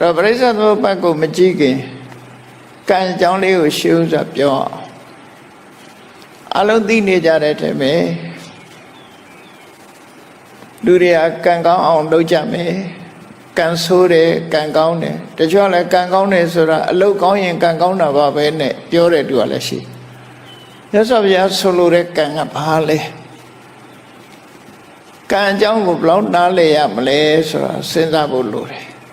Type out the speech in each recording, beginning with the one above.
တော့ပရိစ္ဆေသမုပ္ပတ်ကိုမကြည့်ခင်ကံအကြောင်းလေးကိုရှင်းဥစွာပြောအောင်အလုံးသိနေကြတဲ့ထဲမှာလူတွေကကံကောင်းအောင်လုပ်ကြမယ်ကံဆိုးတယ်ကံကောင်းတယ်တချို့ကလည်းကံကောင်းတယ်ဆိုတာအလုတ်ကောင်းရင်ကံကောင်းတာပါပဲနဲ့ပြောတဲ့သူကလည်းရှိမြတ်စွာဘုရားဆိုလိုတဲ့ကံကဘာလဲကံအကြောင်းကိုဘယ်လောက်နားလည်ရမလဲဆိုတာစဉ်းစားဖို့လိုတယ်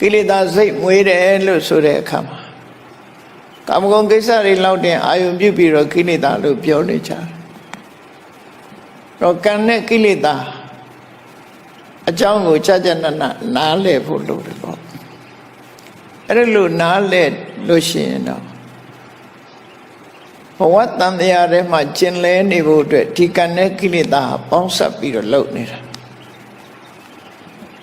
ကိလေသာစိတ်မွေးတယ်လို့ဆိုတဲ့အခါမှာကာမဂုဏ်ကိစ္စတွေလောက်တင်အာယုံပြုပြီးတော့ကိလေသာလို့ပြောနေကြတယ်တော့ကံနဲ့ကိလေသာအကြောင်းကိုကြာကြာနာနာနားလည်ဖို့လိုတယ်ပေါ့အဲ့ဒါလို့နားလည်လို့ရှိရင်တော့ဘဝတန်တရားထဲမှာကျင်လဲနေဖို့အတွက်ဒီကံနဲ့ကိလေသာပေါင်းစပ်ပြီးတော့လုပ်နေတာ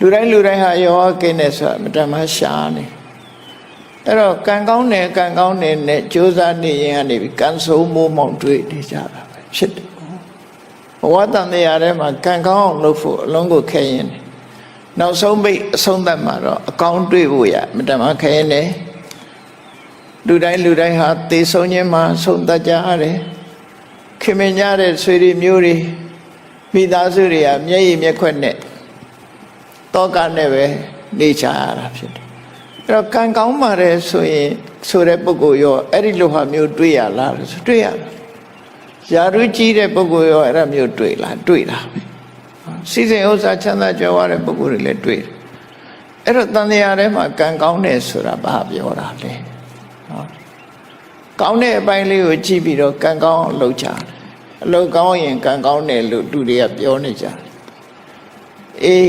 လူတိုင်းလူတိုင်းဟာယောဂကင်းတယ်ဆိုတာမတမရှားနေအဲ့တော့ကံကောင်းတယ်ကံကောင်းတယ်နဲ့ကြိုးစားနေရင်ကနေပြီးကံဆိုးမိုးမောင်တွေ့နေကြတာပဲဖြစ်တယ်ဘဝတန်တရားထဲမှာကံကောင်းအောင်လုပ်ဖို့အလုံးကိုခဲရင်တယ်နောက်ဆုံးပိတ်အဆုံးသတ်မှာတော့အကောင်းတွေ့ဖို့ရမတမခဲရင်တယ်လူတိုင်းလူတိုင်းဟာသေဆုံးခြင်းမှာဆုံးတတ်ကြရတယ်ခင်မင်ကြတဲ့ဆွေတွေမျိုးတွေမိသားစုတွေကမျက်ရည်မျက်ခွက်နဲ့ တောကနဲ့ပဲနေချရတာဖြစ်တယ်အဲ့တော့ကံကောင်းပါတယ်ဆိုရင်ဆိုတဲ့ပုဂ္ဂိုလ်ရောအဲ့ဒီလိုဟာမျိုးတွေ့ရလားဆိုတွေ့ရတယ်ယာရုကြီးတဲ့ပုဂ္ဂိုလ်ရောအဲ့ဒါမျိုးတွေ့လားတွေ့တာပဲစီစဉ်ဥစ္စာချမ်းသာကြွယ်ဝတဲ့ပုဂ္ဂိုလ်တွေလည်းတွေ့တယ်အဲ့တော့တန်တရားထဲမှာကံကောင်းတယ်ဆိုတာဘာပြောတာလဲနော်ကောင်းတဲ့အပိုင်းလေးကိုကြည့်ပြီးတော့ကံကောင်းအောင်လုပ်ကြတယ်အလုပ်ကောင်းရင်ကံကောင်းတယ်လို့သူတွေကပြောနေကြတယ်အေး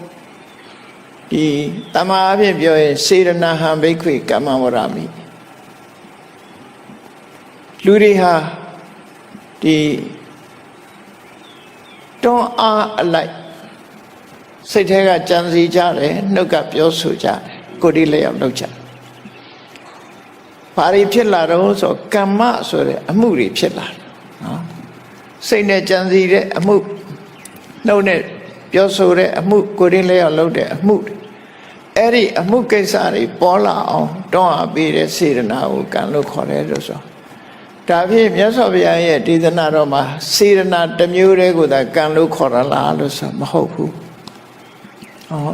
ဒီတမအဖြစ်ပြောရင်စေရနာဟံဘိခွေကမ္မဝရမိလူတွေဟာဒီတွန်းအားအလိုက်စိတ်ထဲကကြံစီကြတယ်နှုတ်ကပြောဆိုကြတယ်ကိုယ်ဒီလျောက်လုပ်ကြတယ်ဘာတွေဖြစ်လာတော့ဆိုကမ္မဆိုတဲ့အမှုတွေဖြစ်လာတယ်နော်စိတ်နဲ့ကြံစီတဲ့အမှုနှုတ်နဲ့ပြောဆိုတဲ့အမှုကိုယ်ဒီလျောက်လုပ်တဲ့အမှုတွေ အဲ့ဒီအမှုကိစ္စတွေပေါ်လာအောင်တွန်းအားပေးတဲ့စေတနာကိုကံလို့ခေါ်တယ်လို့ဆိုဒါဖြင့်မြတ်စွာဘုရားရဲ့ဒေသနာတော်မှာစေတနာတစ်မျိုးတည်းကိုသာကံလို့ခေါ်ရလားလို့ဆိုမဟုတ်ဘူးဟော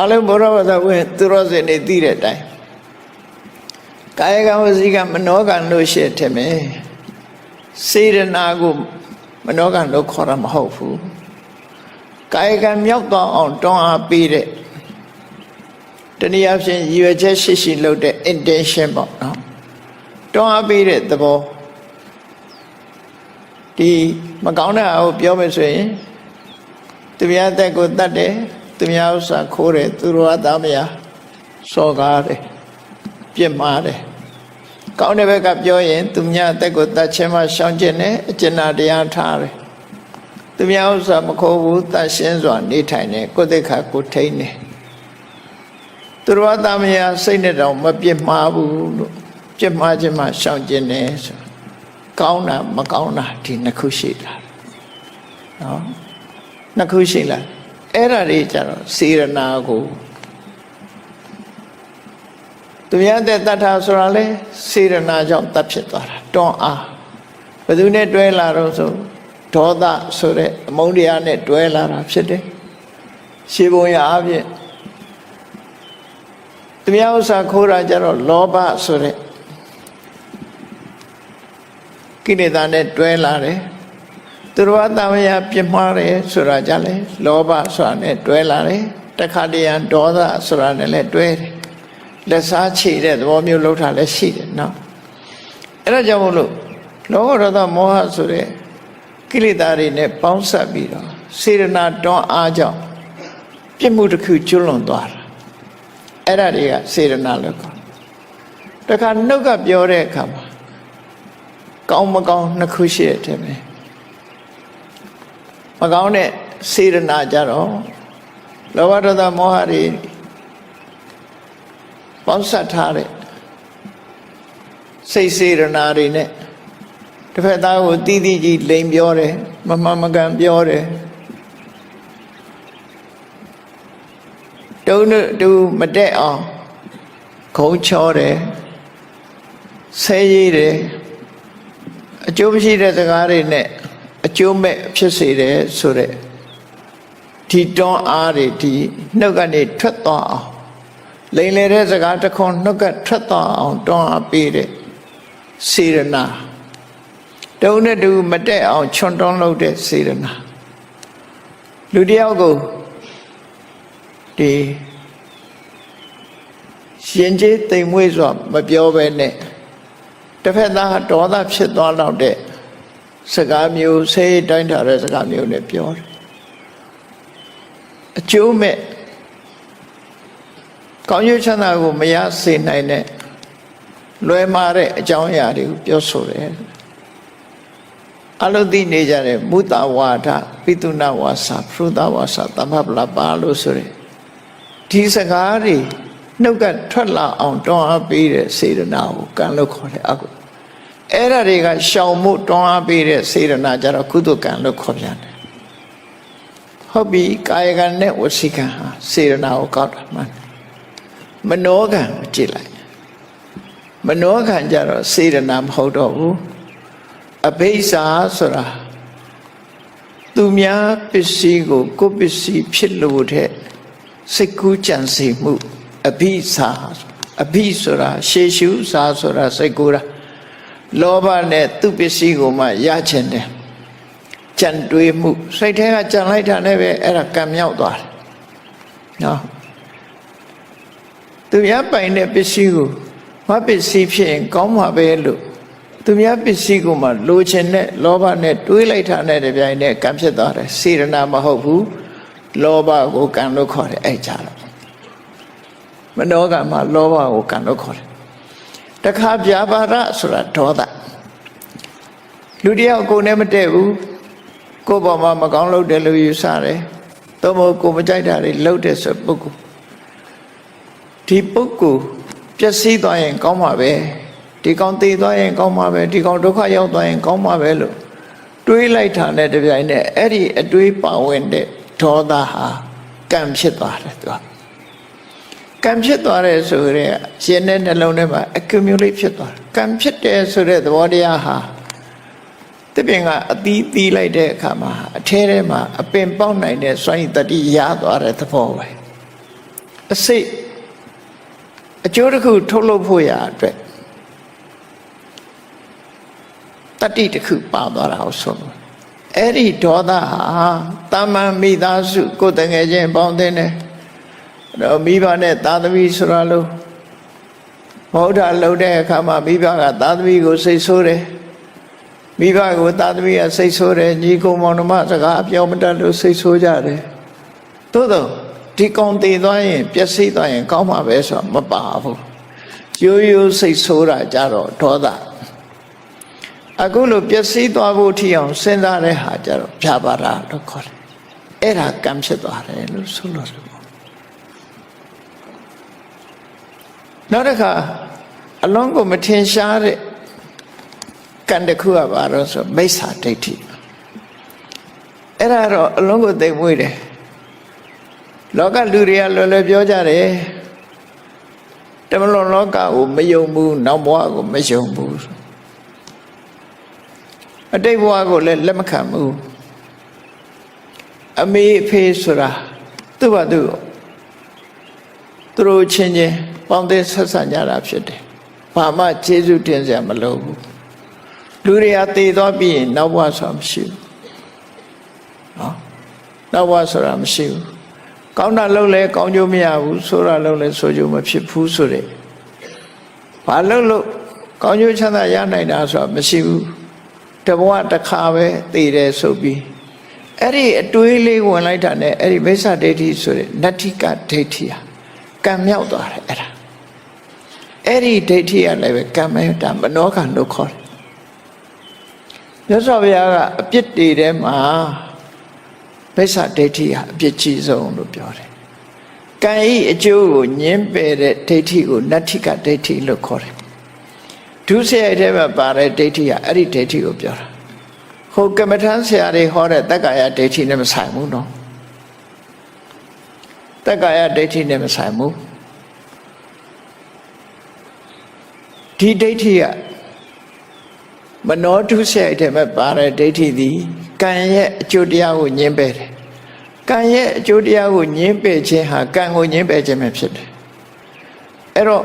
အလုံးဘောရဝသဝင်သူရောစင်နေသိတဲ့အတိုင်းကာယကံဝစီကံမနောကံလို့ရှိတယ်မယ်စေတနာကိုမနောကံလို့ခေါ်ရမဟုတ်ဘူးကာယကံမြောက်သွားအောင်တွန်းအားပေးတဲ့ တနည်းအားဖြင့်ရည်ရွယ်ချက်ရှိရှိလုပ်တဲ့ intention ပေါ့နော်တွန်းအားပေးတဲ့သဘောဒီမကောင်းတဲ့အကိုပြောမယ်ဆိုရင်သူများအသက်ကိုတတ်တယ်သူများဥစ္စာခိုးတယ်သူတော်အသားမယားစော်ကားတယ်ပြစ်မှားတယ်ကောင်းတဲ့ဘက်ကပြောရင် သူများအသက်ကိုတတ်ခြင်းမှရှောင်ကျင်တယ်အကျဉ်းတရားထားတယ်သူများဥစ္စာမခိုးဘူးတတ်ရှင်းစွာနေထိုင်တယ်ကိုယ်သိက္ခာကိုထိန်းတယ် သူတော်အသားမယားစိတ်နဲ့တော့မပြစ်မှားဘူးလို့ပြစ်မှားခြင်းမှရှောင်ကျင်တယ်ဆိုကောင်းတာမကောင်းတာဒီနှစ်ခုရှိတာနော်နှစ်ခုရှိလားအဲ့ဒါတွေကြတော့စေရနာကိုသူများတဲ့တတ်တာဆိုတာလေစေရနာကြောင့်တတ်ဖြစ်သွားတာတွန်းအားဘယ်သူနဲ့တွဲလာတော့ဆိုဒေါသဆိုတဲ့အမုန်းတရားနဲ့တွဲလာတာဖြစ်တယ်ရှေးဘုံရအဖြစ် သူများဥစ္စာခိုးတာကြတော့လောဘဆိုတဲ့ကိလေသာနဲ့တွဲလာတယ်သူတော်အတမယပြစ်မှားတယ်ဆိုတာကြလဲလောဘဆိုတာနဲ့တွဲလာတယ်တခါတရံဒေါသဆိုတာနဲ့လည်းတွဲတယ်လက်စားချေတဲ့သဘောမျိုးလှုပ်တာလည်းရှိတယ်နော်အဲ့ဒါကြောင့်မို့လို့လောဘဒေါသမောဟဆိုတဲ့ကိလေသာတွေနဲ့ပေါင်းစပ်ပြီးတော့စေရနာတွန်းအားကြောင့်ပြစ်မှုတစ်ခုကျွလွန်သွားတာ အဲ့ဒါတွေကစေရနာလို့ခေါ်တခါနှုတ်ကပြောတဲ့အခါမှာကောင်းမကောင်းနှစ်ခုရှိတဲ့ထဲမှာမကောင်းတဲ့စေရနာကြတော့လောဘဒေါသမောဟတွေပေါင်းစပ်ထားတဲ့စိတ်စေရနာတွေနဲ့တစ်ဖက်သားကိုတီးတီးကြီးလိန်ပြောတယ်မမှန်မကန်ပြောတယ် တုံးတူမတက်အောင်ခုံချောတယ်ဆဲရည်တယ်အကျိုးမရှိတဲ့စကားတွေနဲ့အကျိုးမဲ့ဖြစ်စေတယ်ဆိုတဲ့ဒီတွန်းအားတွေဒီနှုတ်ကနေထွက်သွားအောင်လိန်လေတဲ့စကားတစ်ခွန်းနှုတ်ကထွက်သွားအောင်တွန်းအားပေးတဲ့စေရနာတုံးနဲ့တူမတက်အောင်ချွန်တွန်းလုပ်တဲ့စေရနာလူတယောက်ကို ဒီရှင်ကျေးတိမ်မွေးစွာမပြောဘဲနဲ့တစ်ဖက်သားဒေါသဖြစ်သွားတော့တဲ့စကားမျိုးဆေးတိုင်းထားတဲ့စကားမျိုးနဲ့ပြောတယ်အကျိုးမဲ့ကောင်းကျိုးချမ်းသာကိုမရစေနိုင်တဲ့လွယ်မာတဲ့အကြောင်းအရာတွေကိုပြောဆိုတယ်အလုသိနေကြတဲ့မုတဝါဒပိတုဏဝါစာဖရုဒဝါစာသမ္ဗပလပါလို့ဆိုရယ် ဒီစကားတွေနှုတ်ကထွက်လာအောင်တွန်းအားပေးတဲ့စေတနာကိုကံလို့ခေါ်တယ်အခုအဲ့ဒါတွေကရှောင်မှုတွန်းအားပေးတဲ့စေတနာကြတော့ကုသကံလို့ခေါ်ပြန်တယ်ဟုတ်ပြီကာယကံနဲ့ဝစီကံဟာစေတနာကိုကောက်တာမှန်မနောကံကိုကြည့်လိုက်မနောကံကြတော့စေတနာမဟုတ်တော့ဘူးအဘိဇာဆိုတာသူများပစ္စည်းကိုကိုယ်ပစ္စည်းဖြစ်လို့တဲ့ စိတ်ကူးကြံစီမှုအဘိဇာအဘိဆိုတာရှေရှုဇာဆိုတာစိတ်ကူးတာလောဘနဲ့သူပစ္စည်းကိုမှရချင်တယ်ကြံတွေးမှုစိတ်ထဲကကြံလိုက်တာနဲ့ပဲအဲ့ဒါကံမြောက်သွားတယ်နော်သူများပိုင်တဲ့ပစ္စည်းကိုမပစ္စည်းဖြစ်ရင်ကောင်းမှာပဲလို့သူများပစ္စည်းကိုမှလိုချင်တဲ့လောဘနဲ့တွေးလိုက်တာနဲ့တပြိုင်နက်ကံဖြစ်သွားတယ်စေရနာမဟုတ်ဘူး လောဘကိုကံလို့ခေါ်တယ်အဲ့ကြတော့မနောကမှာလောဘကိုကံလို့ခေါ်တယ်တခါပြာပါဒဆိုတာဒေါသလူတယောက်ကိုယ်နဲ့မတည့်ဘူးကိုယ့်ဘောမှာမကောင်းလို့တယ်လို့ယူဆတယ်တသို့မဟုတ်ကိုယ်မကြိုက်တာတွေလှုပ်တဲ့ဆိုပုဂ္ဂိုလ်ဒီပုဂ္ဂိုလ်ပျက်စီးသွားရင်ကောင်းမှာပဲဒီကောင်တည်သွားရင်ကောင်းမှာပဲဒီကောင်ဒုက္ခရောက်သွားရင်ကောင်းမှာပဲလို့တွေးလိုက်တာနဲ့တပြိုင်နက်အဲ့ဒီအတွေးပါဝင်တဲ့ ဒေါသဟာကံဖြစ်သွားတယ်သူကကံဖြစ်သွားတယ်ဆိုရဲရှင်တဲ့နှလုံးထဲမှာ accumulate ဖြစ်သွားတယ်ကံဖြစ်တယ်ဆိုတဲ့သဘောတရားဟာတပင်ကအသီးသီးလိုက်တဲ့အခါမှာအထဲထဲမှာအပင်ပေါက်နိုင်တဲ့စွမ်းရည်တတိရသွားတဲ့သဘောပဲအစိတ်အကျိုးတစ်ခုထုတ်လုပ်ဖို့ရအတွက်တတိတစ်ခုပါသွားတာကိုဆိုလို့ အဲ့ဒီဒေါသဟာတာမန်မိသားစု ကိုယ်တငယ်ချင်းပေါင်းတဲ့နဲ့တော့မိဘနဲ့သာသမီဆိုတာလို့မဟုတ်တာလှုပ်တဲ့အခါမှာမိဘကသာသမီကိုစိတ်ဆိုးတယ်မိဘကိုသာသမီကစိတ်ဆိုးတယ်ညီကိုမောင်နှမစကားအပြောမတတ်လို့စိတ်ဆိုးကြတယ်သို့တော့ဒီကောင်တည်သွားရင်ပျက်စီးသွားရင် ကောင်းမှာပဲဆိုတော့မပါဘူးရိုးရိုးစိတ်ဆိုးတာကြတော့ဒေါသ အခုလိုပျက်စီးသွားဖို့ထီအောင်စဉ်းစားတဲ့ဟာကြတော့ဖြာပါတာလို့ခေါ်တယ်အဲ့ဒါကံဖြစ်သွားတယ်လို့ဆိုလို့တယ်ပေါ့နောက်တစ်ခါအလုံးကိုမထင်ရှားတဲ့ကံတစ်ခုကပါတော့ဆိုမိစ္ဆာဒိဋ္ဌိအဲ့ဒါတော့အလုံးကိုသိမ့်မွေးတယ်လောကလူတွေကလွယ်လွယ်ပြောကြတယ်တမလွန်လောကကိုမယုံဘူးနောက်ဘဝကိုမယုံဘူး အတိတ်ဘဝကိုလည်းလက်မခံဘူးအမေအဖေဆိုတာသူ့ဘာသူသူတို့ချင်းချင်းပေါင်းတဲ့ဆက်ဆံကြတာဖြစ်တယ်ဘာမှကျေးဇူးတင်စရာမလိုဘူးလူတွေကတည်သွားပြီးရင်နောက်ဘဝဆိုတာမရှိဘူးနော်နောက်ဘဝဆိုတာမရှိဘူးကောင်းတာလုပ်လဲကောင်းကျိုးမရဘူးဆိုးတာလုပ်လဲဆိုးကျိုးမဖြစ်ဘူးဆိုတဲ့ဘာလုပ်လို့ကောင်းကျိုးချမ်းသာရနိုင်တာဆိုတာမရှိဘူး တဘဝတစ်ခါပဲတည်တယ်ဆိုပြီးအဲ့ဒီအတွေးလေးဝင်လိုက်တာနဲ့အဲ့ဒီမိစ္ဆာဒိဋ္ဌိဆိုတဲ့နတ္ထိကဒိဋ္ဌိဟာကံမြောက်သွားတယ်အဲ့ဒါအဲ့ဒီဒိဋ္ဌိကလည်းပဲကံမဲတာမနောကံလို့ခေါ်တယ်မြတ်စွာဘုရားကအပြစ်တွေထဲမှာမိစ္ဆာဒိဋ္ဌိဟာအပြစ်ကြီးဆုံးလို့ပြောတယ်ကံဤအကျိုးကိုညင်းပယ်တဲ့ဒိဋ္ဌိကိုနတ္ထိကဒိဋ္ဌိလို့ခေါ်တယ် ဒုစရိုက်ထဲမှာပါတဲ့ဒိဋ္ဌိကအဲ့ဒီဒိဋ္ဌိကိုပြောတာဟိုကမ္မထမ်းဆရာတွေဟောတဲ့တက္ကာယဒိဋ္ဌိနဲ့မဆိုင်ဘူးနော်တက္ကာယဒိဋ္ဌိနဲ့မဆိုင်ဘူးဒီဒိဋ္ဌိကမနောဒုစရိုက်ထဲမှာပါတဲ့ဒိဋ္ဌိသည်ကံရဲ့အကျိုးတရားကိုညှင်းပယ်တယ်ကံရဲ့အကျိုးတရားကိုညှင်းပယ်ခြင်းဟာကံကိုညှင်းပယ်ခြင်းပဲဖြစ်တယ်အဲ့တော့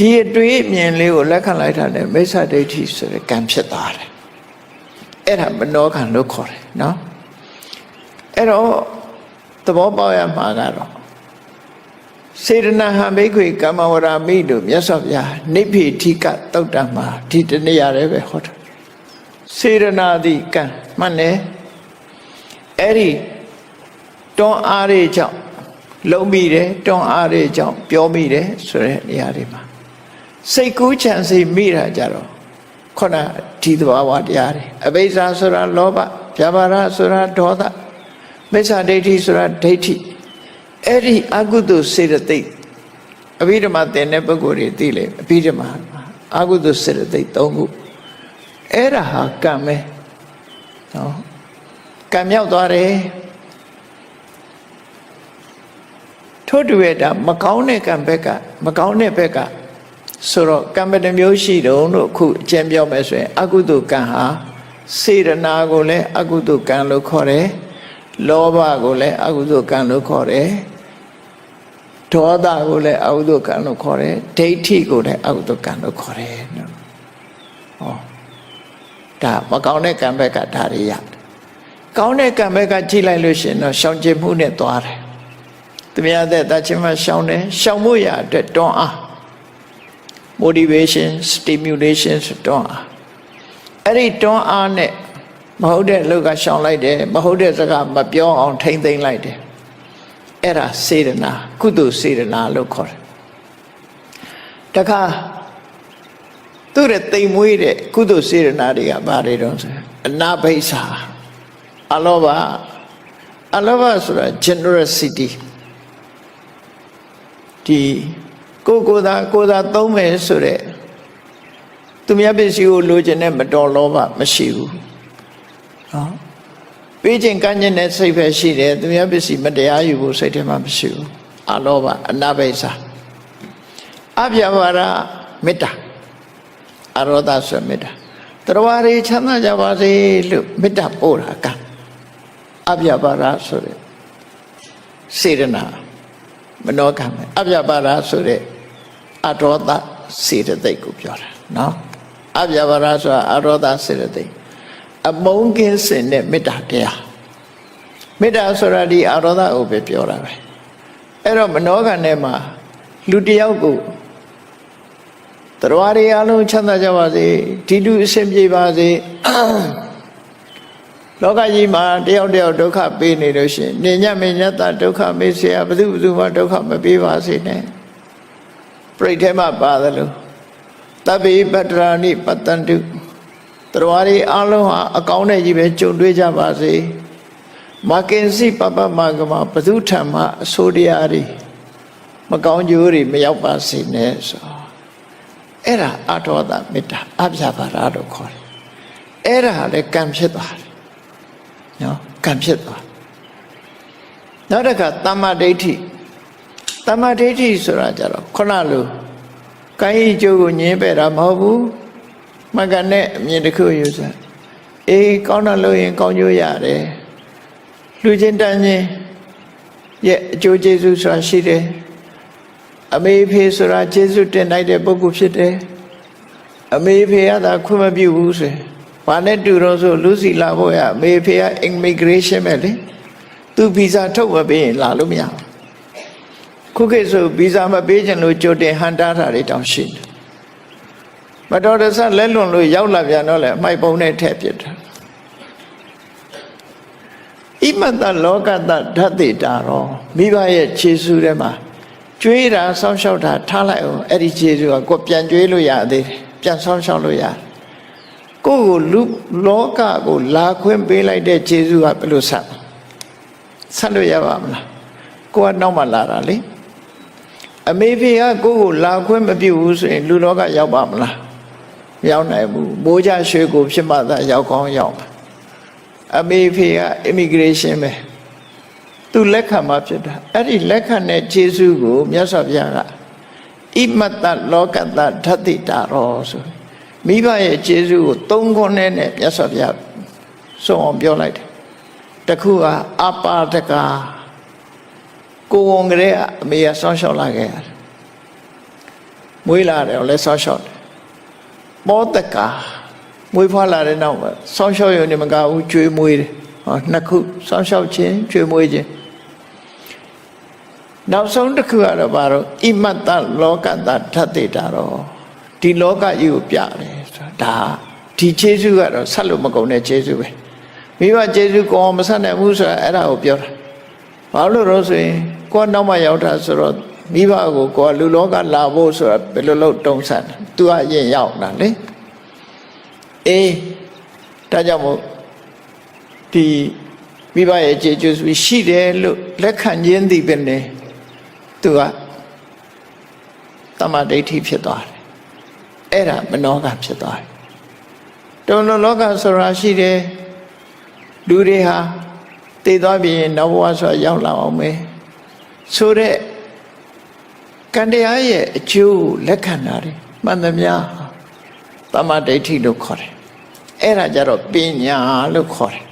ဒီအတွေးအမြင်လေးကိုလက်ခံလိုက်တာနဲ့မိစ္ဆာဒိဋ္ဌိဆိုတဲ့ကံဖြစ်သွားတယ်အဲ့ဒါမနောကံလို့ခေါ်တယ်နော်အဲ့တော့သဘောပေါက်ရမှာကတော့စေရနာဟံဘိခွေကမ္မဝရမိတို့မြတ်စွာဘုရားနိဗ္ဗေထိကတုတ်တံမှာဒီတနေရာလေးပဲဟောတာစေရနာတိကံမှန်တယ်အဲ့ဒီတွန်းအားတွေကြောင့်လုံးမိတယ်တွန်းအားတွေကြောင့်ပြောမိတယ်ဆိုတဲ့နေရာတွေမှာ စိတ်ကူးချမ်းစိတ်မိတာကြတော့ခုနဒီသဘာဝတရားတွေအဘိဇ္ဇာဆိုတာလောဘဗျာပါဒဆိုတာဒေါသမိစ္ဆာဒိဋ္ဌိဆိုတာဒိဋ္ဌိအဲ့ဒီအကုသိုလ်စေတသိက်အဘိဓမ္မာသင်တဲ့ပုဂ္ဂိုလ်တွေသိလေအဘိဓမ္မာအကုသိုလ်စေတသိက်၃ခုအဲ့ဒါဟာကံပဲနော်ကံမြောက်သွားတယ်ထို့တူရဲ့ဒါမကောင်းတဲ့ကံဘက်ကမကောင်းတဲ့ဘက်က ဆိုတော့ကံပတမျိုးရှိတုံးလို့ခုအကျဉ်းပြောမယ်ဆိုရင် အကုသိုလ်ကံဟာစေရနာကိုလည်းအကုသိုလ်ကံလို့ခေါ်တယ်လောဘကိုလည်းအကုသိုလ်ကံလို့ခေါ်တယ်ဒေါသကိုလည်းအကုသိုလ်ကံလို့ခေါ်တယ်ဒိဋ္ဌိကိုလည်းအကုသိုလ်ကံလို့ခေါ်တယ်နော်ဟောဒါမကောင်းတဲ့ကံဘက်ကဒါတွေရတယ်ကောင်းတဲ့ကံဘက်ကကြည့်လိုက်လို့ရှိရင်တော့ရှောင်ကျဉ်မှုနဲ့သွားတယ်သူများတဲ့တချင်းမှရှောင်းတယ်ရှောင်းမှုရအတွက်တွန်းအား motivation stimulation ဆိုတွန်းအားအဲ့ဒီတွန်းအားနဲ့မဟုတ်တဲ့လူကရှောင်လိုက်တယ်မဟုတ်တဲ့စကားမပြောအောင်ထိမ့်သိမ့်လိုက်တယ်အဲ့ဒါစေတနာကုသိုလ်စေတနာလို့ခေါ်တယ်တခါသူ့ရဲ့တိမ်မွေးတဲ့ကုသိုလ်စေတနာတွေကဘာတွေတော့ဆိုအနာဘိဆာအလောဘအလောဘဆိုတာ generosity ဒီ ကိုယ်ကိုယ်သာကိုယ်သာသုံးမယ်ဆိုတဲ့သူများပစ္စည်းကိုလိုချင်တဲ့မတော်လောဘမရှိဘူးနော်ပေးခြင်းကမ်းခြင်းနဲ့စိတ်ပဲရှိတယ်သူများပစ္စည်းမတရားယူဖို့စိတ်ထဲမှာမရှိဘူးအလောဘအနာဘိဆာအပြဘာရမေတ္တာအရောဒဆိုမေတ္တာတရားရီချမ်းသာကြပါစေလို့မေတ္တာပို့တာကအပြဘာရဆိုတဲ့စေရနာ မနောကမယ်အပြပါဒဆိုတဲ့အရောဒစေတသိက်ကိုပြောတာနော်အပြပါဒဆိုတာအရောဒစေတသိက်အမုန်းကင်းစင်တဲ့မေတ္တာတရားမေတ္တာဆိုတာဒီအရောဒကိုပဲပြောတာပဲအဲ့တော့မနောကနဲ့မှာလူတစ်ယောက်ကိုတရားတွေအလုံးချမ်းသာကြပါစေဒီလူအဆင်ပြေပါစေ လောကကြီးမှာတယောက်တယောက်ဒုက္ခပေးနေလို့ရှိရင်နေညမညတဒုက္ခမေးเสียဘယ်သူဘယ်သူမှဒုက္ခမပေးပါစေနဲ့ပြိဋ္ဌဲမှာပါတယ်လို့တပိပတ္တရာနိပတ္တန္တုတရားတွေအလုံးဟာအကောင်းနဲ့ကြီးပဲကြုံတွေ့ကြပါစေမကင်စီပပမကမဘသူထံမှအဆိုးတရားတွေမကောင်းကျိုးတွေမရောက်ပါစေနဲ့ဆိုအဲ့ဒါအထောတာမေတ္တာအပြပါရလို့ခေါ်တယ်အဲ့ဒါလည်းကံဖြစ်သွားတယ် နော်ကံဖြစ်သွားနောက်တစ်ခါတမ္မာဒိဋ္ဌိတမ္မာဒိဋ္ဌိဆိုတာကြတော့ခုနလိုကိုင်းကြီးကျိုးကိုညင်းပယ်တာမဟုတ်ဘူးမကနဲ့အမြင်တစ်ခုယူစားအေးကောင်းတာလို့ရင်ကောင်းကျိုးရတယ်လူချင်းတန်းချင်းရဲ့အကျိုးကျေးဇူးဆိုတာရှိတယ်အမေဖေဆိုတာကျေးဇူးတင်လိုက်တဲ့ပုဂ္ဂိုလ်ဖြစ်တယ်အမေဖေကသာခွင့်မပြုဘူးဆိုရင် ဘာနဲ့တူတော့ဆိုလူစီလာဖို့ရအမေဖေက immigration ပဲလေသူဗီဇာထုတ်မပေးရင်လာလို့မရဘူးခုခေတ်ဆိုဗီဇာမပေးချင်လို့ကြိုတင်ဟန်တားတာတွေတောင်ရှိတယ်မတော်တဆလက်လွန်လို့ရောက်လာပြန်တော့လေအမိုက်ပုံနဲ့ထည့်ပြစ်တာဣမတလောကတဓာတိတာရောမိဘရဲ့ခြေဆူထဲမှာကျွေးတာစောင့်ရှောက်တာထားလိုက်အောင်အဲ့ဒီခြေဆူကကိုယ်ပြန်ကျွေးလို့ရသေးတယ်ပြန်စောင့်ရှောက်လို့ရတယ် ကိုယ့်ကိုလူလောကကို လာခွင့်ပေးလိုက်တဲ့ခြေဆူကဘယ်လိုဆက်ဆက်လို့ရပါမလားကိုကနောက်မှလာတာလေအမေဖေကကိုယ့်ကိုလာခွင့်မပြုဘူးဆိုရင်လူလောကရောက်ပါမလားမရောက်နိုင်ဘူးမိုးကြရွှေကိုဖြစ်မှသာရောက်ကောင်းရောက်မှာအမေဖေက immigration ပဲသူလက်ခံမှဖြစ်တာအဲ့ဒီလက်ခံတဲ့ခြေဆုကိုမြတ်စွာဘုရားကဣမတ္တလောကတ္တဓတ္တိတာရောဆို မိဘရဲ့ခြေဆုကိုသုံးခွန်းနဲ့မြတ်စွာဘုရားဆုံးအောင်ပြောလိုက်တယ်တခုကအပါဒကာကိုဝန်ကလေးကအမေကဆောင်းလျှောက်လာခဲ့ရတယ်မွေးလာတယ်လဲဆောင်းလျှောက်တယ်မောတကာမွေးဖွားလာတဲ့နောက်မှာဆောင်းလျှောက်ရုံနဲ့မကဘူးကျွေးမွေးတယ်ဟောနှစ်ခုဆောင်းလျှောက်ခြင်းကျွေးမွေးခြင်းနောက်ဆုံးတစ်ခုကတော့ဘာလို့ဣမတ္တလောကတ္တဓာတိတာတော့ ဒီလောကကြီးကိုပြတယ်ဆိုတာဒါဒီခြေဆုကတော့ဆက်လို့မကုန်တဲ့ခြေဆုပဲမိဘခြေဆုကောင်းမဆက်နိုင်ဘူးဆိုတာအဲ့ဒါကိုပြောတာဘာလို့လို့ဆိုရင်ကိုယ်နောက်မှရောက်တာဆိုတော့မိဘကိုကိုယ်လူလောကလာဖို့ဆိုတာဘယ်လိုလုပ်တုံးဆန်သူကအရင်ရောက်တာလေအေးဒါကြောင့်မို့ဒီမိဘရဲ့ကျေကျိုးဆိုရှိတယ်လို့လက်ခံခြင်းသည်ပဲနေသူကတမဒိဋ္ဌိဖြစ်သွားတယ် အဲ့ဒါမနောကဖြစ်သွားတယ်တုံလုံးလောကဆိုတာရှိတယ်လူတွေဟာတည်သွားပြီးရင်နောက်ဘဝဆိုရောက်လာအောင်မယ်ဆိုတဲ့ကံတရားရဲ့အကျိုးလက်ခံတာတွေမှန်သမျှတမဒိဋ္ဌိလို့ခေါ်တယ်အဲ့ဒါကြတော့ပညာလို့ခေါ်တယ်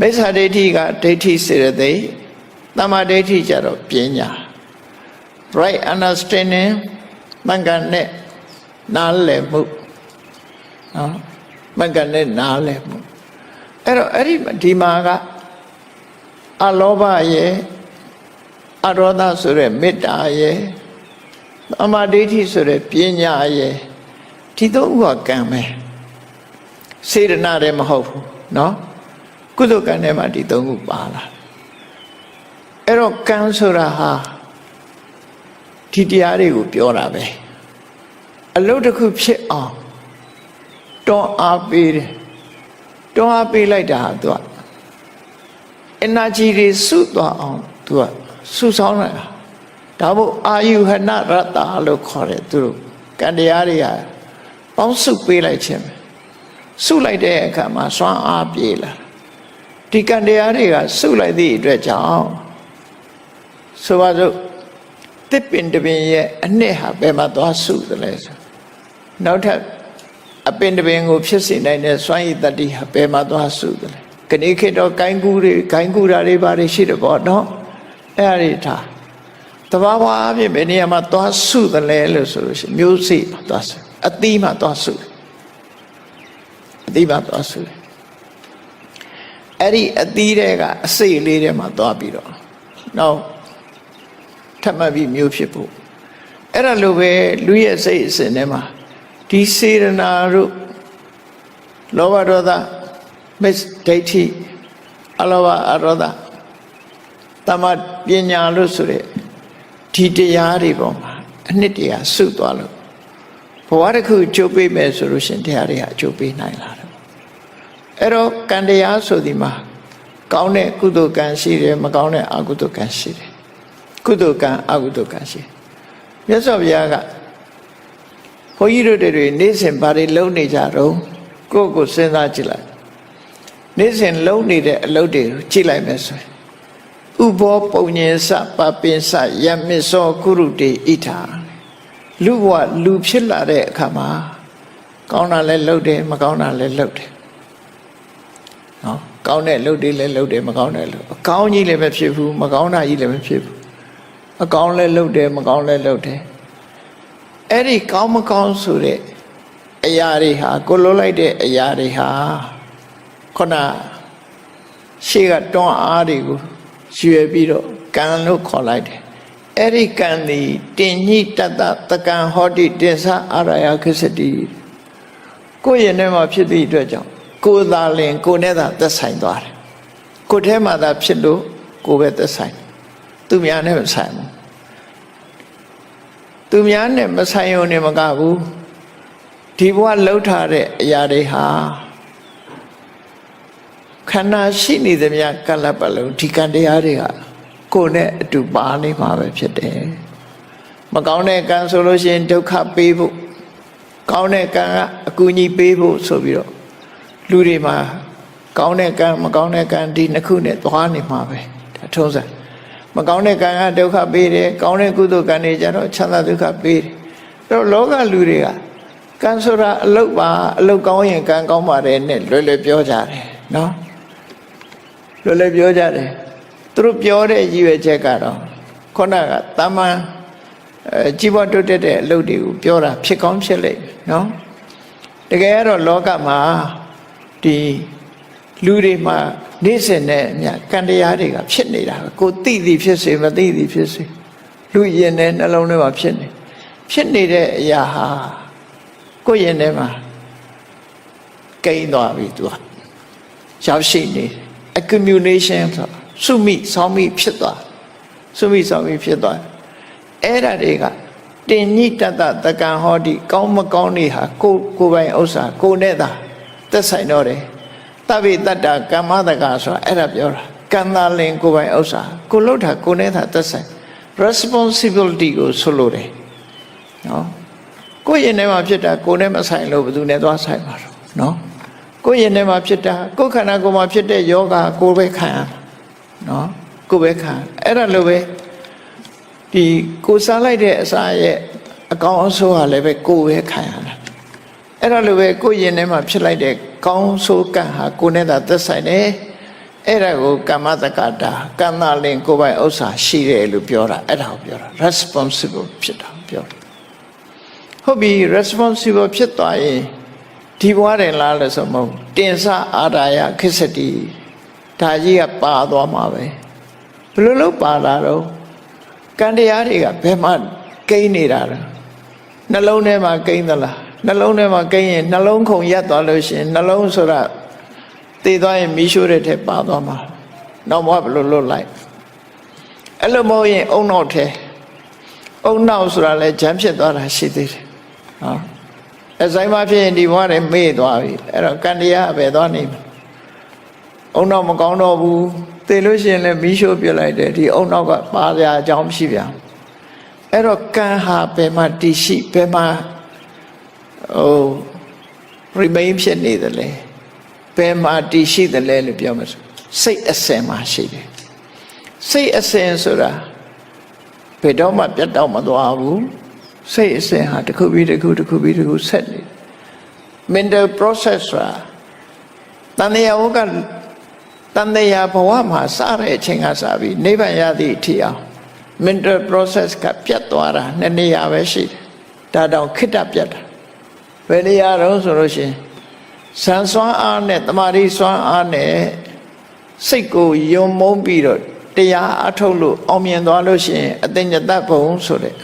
မိစ္ဆာဒိဋ္ဌိကဒိဋ္ဌိစေရသိက်တမဒိဋ္ဌိကြတော့ပညာ right understanding မင်္ဂန်နဲ့ နားလည်မှုနော်မင်္ဂန်နဲ့နားလည်မှုအဲ့တော့အဲ့ဒီဒီမှာကအလောဘရဲ့ အရောဒဆိုတဲ့မေတ္တာရဲ့သမာဓိဋ္ဌိဆိုတဲ့ပညာရဲ့ဒီသုံးခုကကံပဲစေတနာလည်းမဟုတ်ဘူးเนาะကုသိုလ်ကံထဲမှာဒီသုံးခုပါလာအဲ့တော့ကံဆိုတာဟာဒီတရားတွေကိုပြောတာပဲ အလုပ်တစ်ခုဖြစ်အောင်တွန်းအားပေးတယ်တွန်းအားပေးလိုက်တာဟာသူက energy တွေစုသွားအောင်သူကစုဆောင်းလိုက်တာဒါမို့အာယုဟနရတ္တလို့ခေါ်တယ်သူတို့ကံတရားတွေကပေါင်းစုပေးလိုက်ခြင်းပဲစုလိုက်တဲ့အခါမှာစွမ်းအားပြေလာဒီကံတရားတွေကစုလိုက်သည့်အတွက်ကြောင့်ဆိုပါစို့တစ်ပင်တစ်ပင်ရဲ့အနှစ်ဟာဘယ်မှာသွားစုသလဲဆို နောက်ထပ်အပင်တစ်ပင်ကိုဖြစ်စေနိုင်တဲ့စွမ်းရည်တတိဟာဘယ်မှာသွားစုသလဲခဏခေတ်တော့ဂိုင်းကူးတွေဂိုင်းကူးတာတွေဘာတွေရှိတယ်ပေါ့နော်အဲ့ဒါတွေထားတဘာဝအပြင်ဘယ်နေရာမှာသွားစုသလဲလို့ဆိုလို့ရှိရင်မျိုးစိမှာသွားစုအသီးမှာသွားစုတယ်အသီးမှာသွားစုတယ်အဲ့ဒီအသီးတွေကအစိတ်လေးထဲမှာသွားပြီးတော့နောက်ထပ်မှတ်ပြီးမျိုးဖြစ်ဖို့အဲ့ဒါလိုပဲလူရဲ့စိတ်အစဉ်ထဲမှာ ဒီစေရနာတို့လောဘဒေါသမစ္ဒိဋ္ဌိအလောဘအရောဒတမပညာလို့ဆိုတဲ့ဒီတရားတွေပေါ်မှာအနှစ်တရားစုသွားလို့ဘဝတစ်ခုကြိုးပေးမယ်ဆိုလို့ရှရင်တရားတွေဟာကြိုးပေးနိုင်လာတယ်အဲ့တော့ကံတရားဆိုဒီမှာကောင်းတဲ့ကုသိုလ်ကံရှိတယ်မကောင်းတဲ့အကုသိုလ်ကံရှိတယ်ကုသိုလ်ကံအကုသိုလ်ကံရှိမြတ်စွာဘုရားက ဘုန်းကြီးတို့တွေနေ့စဉ်ဘာတွေလုပ်နေကြတော့ကိုယ့်ကိုယ်စဉ်းစားကြည့်လိုက်နေ့စဉ်လုပ်နေတဲ့အလုပ်တွေကိုကြည့်လိုက်မယ်ဆိုရင်ဥဘောပုံညင်စပပင်စယမစ္စောကုရုတေဣထာလူဘဝလူဖြစ်လာတဲ့အခါမှာကောင်းတာလည်းလုပ်တယ်မကောင်းတာလည်းလုပ်တယ်နော်ကောင်းတဲ့လုပ်တွေလည်းလုပ်တယ်မကောင်းတဲ့လုပ်အကောင်းကြီးလည်းမဖြစ်ဘူးမကောင်းတာကြီးလည်းမဖြစ်ဘူးအကောင်းလည်းလုပ်တယ်မကောင်းလည်းလုပ်တယ် အဲ့ဒီကောင်းမကောင်းဆိုတဲ့အရာတွေဟာကိုလိုလိုက်တဲ့အရာတွေဟာခုနရှေ့ကတွန်းအားတွေကိုရွယ်ပြီးတော့ကံလို့ခေါ်လိုက်တယ်အဲ့ဒီကံဒီတင်ညိတတတကံဟောတိတင်္ဆအာရယခစ္စတိကိုယ့်ရင်ထဲမှာဖြစ်သည့်အတွက်ကြောင့်ကိုယ်သာလင်ကိုယ်နဲ့သာသက်ဆိုင်သွားတယ်ကိုယ်ထဲမှာသာဖြစ်လို့ကိုယ်ပဲသက်ဆိုင်သူများနဲ့မဆိုင်ဘူး သူများနဲ့မဆိုင်ုံနဲ့မကဘူးဒီဘဝလှုပ်ထားတဲ့အရာတွေဟာခန္ဓာရှိနေသမျှကလပ်ပလုံးဒီကံတရားတွေကကိုယ်နဲ့အတူပါနေမှာပဲဖြစ်တယ်မကောင်းတဲ့ကံဆိုလို့ရှိရင်ဒုက္ခပေးဖို့ကောင်းတဲ့ကံကအကူအညီပေးဖို့ဆိုပြီးတော့လူတွေမှာကောင်းတဲ့ကံမကောင်းတဲ့ကံဒီနှစ်ခုနဲ့သွားနေမှာပဲဒါထုံးစံ မကောင်းတဲ့ကံကဒုက္ခပေးတယ်ကောင်းတဲ့ကုသိုလ်ကံတွေကျတော့ချမ်းသာဒုက္ခပေးတယ်အဲ့တော့လောကလူတွေကကံဆိုတာအလုတ်ပါအလုတ်ကောင်းရင်ကံကောင်းပါတယ်နဲ့လွယ်လွယ်ပြောကြတယ်နော်လွယ်လွယ်ပြောကြတယ်သူတို့ပြောတဲ့ရည်ရွယ်ချက်ကတော့ခုနကတမန်အဲကြီးပွားတိုးတက်တဲ့အလုပ်တွေကိုပြောတာဖြစ်ကောင်းဖြစ်လိမ့်မယ်နော်တကယ်ကတော့လောကမှာဒီလူတွေမှာ နေ့စဉ်နဲ့အမြကံတရားတွေကဖြစ်နေတာပဲကိုသိသည်ဖြစ်စေမသိသည်ဖြစ်စေလူရင်တဲ့နှလုံးထဲမှာဖြစ်နေဖြစ်နေတဲ့အရာဟာကိုယ့်ရင်ထဲမှာကိန်းသွားပြီသူကရောက်ရှိနေ accumulation ဆိုစုမိဆောင်းမိဖြစ်သွားစုမိဆောင်းမိဖြစ်သွားအဲ့ဒါတွေကတင်ညိတတတကံဟောတိကောင်းမကောင်းနေဟာကိုကိုပိုင်ဥစ္စာကိုနဲ့သာသက်ဆိုင်တော့တယ် တဗ္ဗေတတ္တကမ္မတကဆိုတာအဲ့ဒါပြောတာကံသာလင်ကိုပိုင်ဥစ္စာကိုလှုပ်တာကိုနဲ့သာသက်ဆိုင် responsibility ကိုဆိုလိုတယ်နော်ကိုယ့်ရင်ထဲမှာဖြစ်တာကိုယ်နဲ့မဆိုင်လို့ဘယ်သူနဲ့သွားဆိုင်မှာတော့နော်ကိုယ့်ရင်ထဲမှာဖြစ်တာကိုယ်ခန္ဓာကိုယ်မှာဖြစ်တဲ့ယောဂကိုယ်ပဲခံရနော်ကိုယ်ပဲခံအဲ့ဒါလိုပဲဒီကိုစားလိုက်တဲ့အစာရဲ့အကောင်အဆိုးဟာလည်းပဲကိုယ်ပဲခံရတာ အဲ့ဒါလိုပဲကိုယ့်ရင်ထဲမှာဖြစ်လိုက်တဲ့ကောင်းဆိုးကံဟာကိုယ်နဲ့သာသက်ဆိုင်တယ်အဲ့ဒါကိုကမ္မတက္ကတာကံသာလင်ကိုယ်ပိုင်ဥစ္စာရှိတယ်လို့ပြောတာအဲ့ဒါကိုပြောတာ responsible ဖြစ်တာပြောတာဟုတ်ပြီ responsible ဖြစ်သွားရင်ဒီဘဝတယ်လားလို့ဆိုမဟုတ်တင်စအာရာယခစ္စတိဒါကြီးကပါသွားမှာပဲဘယ်လိုလုပ်ပါလာတော့ကံတရားတွေကဘယ်မှကိန်းနေတာလဲနှလုံးထဲမှာကိန်းသလား နှလုံးထဲမှာကိန်းရင်နှလုံးခုန်ရက်သွားလို့ရှိရင်နှလုံးဆိုတာတည်သွားရင်မီးရှို့တဲ့ထဲပါသွားမှာနောက်ဘဝဘယ်လိုလွတ်လိုက်အဲ့လိုမဟုတ်ရင် အုံနောက်ထဲအုံနောက်ဆိုတာလဲဂျမ်းဖြစ်သွားတာရှိသေးတယ်နော်အဆိုင်မဖြစ်ရင်ဒီဘဝနဲ့မေ့သွားပြီအဲ့တော့ကံတရားပဲသွားနေမှာအုံနောက်မကောင်းတော့ဘူးသိလို့ရှိရင်လည်းမီးရှို့ပြလိုက်တယ်ဒီအုံနောက်ကပါစရာအကြောင်းမရှိပြန်အဲ့တော့ကံဟာဘယ်မှာတည်ရှိဘယ်မှာ ဟို remain ဖြစ်နေတယ်လဲဘယ်မှာတည်ရှိတယ်လဲလို့ပြောမှာဆိုစိတ်အစင်မှာရှိတယ်စိတ်အစင်ဆိုတာဘယ်တော့မှပြတ်တော့မသွားဘူးစိတ်အစင်ဟာတစ်ခုပြီးတစ်ခုတစ်ခုပြီးတစ်ခုဆက်နေတယ် mental process ဆိုတာတန်တရားဝကတန်တရားဘဝမှာစတဲ့အချိန်ကစပြီးနိဗ္ဗာန်ရသည့်အထိအောင် mental process ကပြတ်သွားတာနှစ်နေရာပဲရှိတယ်ဒါတောင်ခိတ္တပြတ်တာ ဘယ်နေရာတော့ဆိုလို့ရှိရင်ဇန်စွမ်းအားနဲ့တမာရီစွမ်းအားနဲ့စိတ်ကိုယုံမုန်းပြီးတော့တရားအထုတ်လို့အောင်မြင်သွားလို့ရှိရင်အသိဉာဏ်ဘုံဆိုတဲ့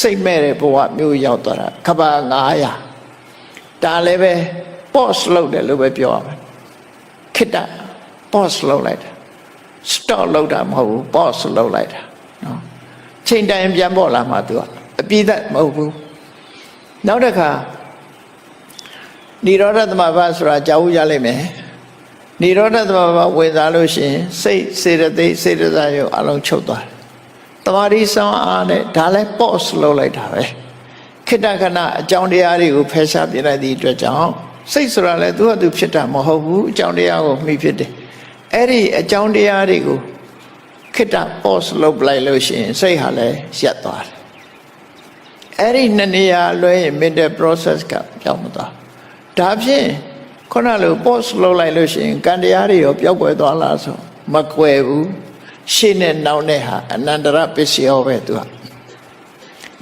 စိတ်မဲ့တဲ့ဘဝမျိုးရောက်သွားတာခဘာ900ဒါလည်းပဲ pause လုပ်တယ်လို့ပဲပြောရမယ်ခိတ္တ pause လုပ်လိုက်တာ stop လုပ်တာမဟုတ်ဘူး pause လုပ်လိုက်တာနော်ချိန်တိုင်းပြန်ပေါ်လာမှသူကအပြည့်သက်မဟုတ်ဘူးနောက်တစ်ခါ និရောဓသမဘာဆိုတာကြားဦးရလိမ့်မယ်និရောဓသမဘာဝင်စားလို့ရှိရင်စိတ်စေတသိက်စေတသာယုတ်အလုံးချုပ်သွားတယ်တမာရီဆောင်အားနဲ့ဒါလည်း pause လုပ်လိုက်တာပဲခိတ္တခဏအကြောင်းတရားတွေကိုဖယ်ရှားပြလိုက်သည့်အတွက်ကြောင့်စိတ်ဆိုတာလည်းသူ့ဟာသူဖြစ်တာမဟုတ်ဘူးအကြောင်းတရားကိုမှီဖြစ်တယ်အဲ့ဒီအကြောင်းတရားတွေကိုခိတ္တ pause လုပ်လိုက်လို့ရှိရင်စိတ်ဟာလည်းရပ်သွားတယ်အဲ့ဒီနှစ်နေရာလွဲရင် mental process ကပြောင်းမသွား ဒါဖြင့်ခုနလို pause လုပ်လိုက်လို့ရှိရင်ကံတရားတွေရောပျောက်ကွယ်သွားလားဆိုမကွယ်ဘူးရှေ့နဲ့နောက်နဲ့ဟာအနန္တရပစ္စယောပဲသူက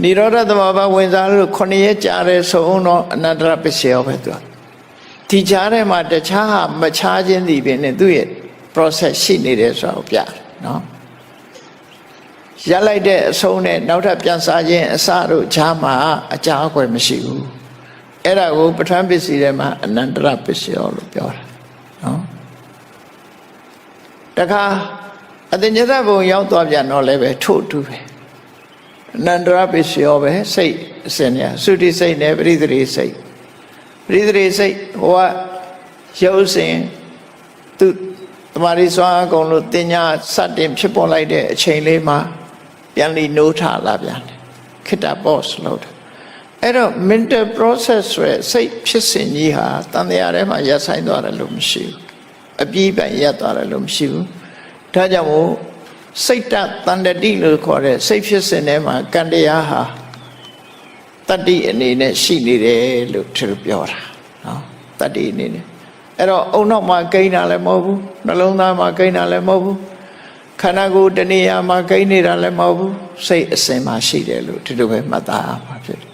និရောဓသမဘာဝင်စားလို့ခုနှစ်ရက်ကြာတဲ့ဆိုအောင်တော့အနန္တရပစ္စယောပဲသူကဒီကြားထဲမှာတခြားဟာမခြားခြင်းဒီပင်နဲ့သူ့ရဲ့ process ရှိနေတယ်ဆိုတာကိုပြတယ်နော်ရက်လိုက်တဲ့အဆုံးနဲ့နောက်ထပ်ပြန်စားခြင်းအစတို့ခြားမှာအကြာအကွယ်မရှိဘူး အဲ့ဒါကိုပဋ္ဌာန်းပစ္စည်းထဲမှာအနန္တရပစ္စယောလို့ပြောတာနော်တခါအတဉ္ဇသဘုံရောက်သွားပြန်တော့လည်းပဲထို့တူပဲအနန္တရပစ္စယောပဲစိတ်အစဉ်เนี่ยသုတိစိတ်နဲ့ပရိသေစိတ်ပရိသေစိတ်ဟိုကရုပ်စဉ်သူတမာရီစွမ်းအကုန်လို့တင်ညာစတင်ဖြစ်ပေါ်လိုက်တဲ့အချိန်လေးမှာပြန်လီနိုးထလာပြန်တယ်ခိတ္တ boss လို့တယ် အဲ့တော့ mental process ဆိုရယ်စိတ်ဖြစ်စဉ်ကြီးဟာတန်တရားထဲမှာရပ်ဆိုင်သွားတယ်လို့မရှိဘူးအပြည့်ပိုင်ရပ်သွားတယ်လို့မရှိဘူးဒါကြောင့်မို့စိတ်တတန်တတိလို့ခေါ်တဲ့စိတ်ဖြစ်စဉ်ထဲမှာကံတရားဟာတတ္တိအနေနဲ့ရှိနေတယ်လို့သူပြောတာနော်တတ္တိအနေနဲ့အဲ့တော့အုံနောက်မှာကိန်းတာလည်းမဟုတ်ဘူးနှလုံးသားမှာကိန်းတာလည်းမဟုတ်ဘူးခန္ဓာကိုယ်တဏှာမှာကိန်းနေတာလည်းမဟုတ်ဘူးစိတ်အစဉ်မှာရှိတယ်လို့ဒီလိုပဲမှတ်သားရမှာဖြစ်တယ်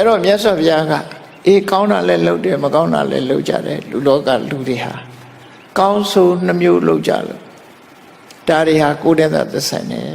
အဲ့တော့မြတ်စွာဘုရားကအေးကောင်းတာလည်းလုပ်တယ်မကောင်းတာလည်းလုပ်ကြတယ်လူလောကလူတွေဟာကောင်းဆိုးနှမျိုးလုပ်ကြလို့ဒါတွေဟာကိုယ်တည်းသာသက်ဆိုင်တယ်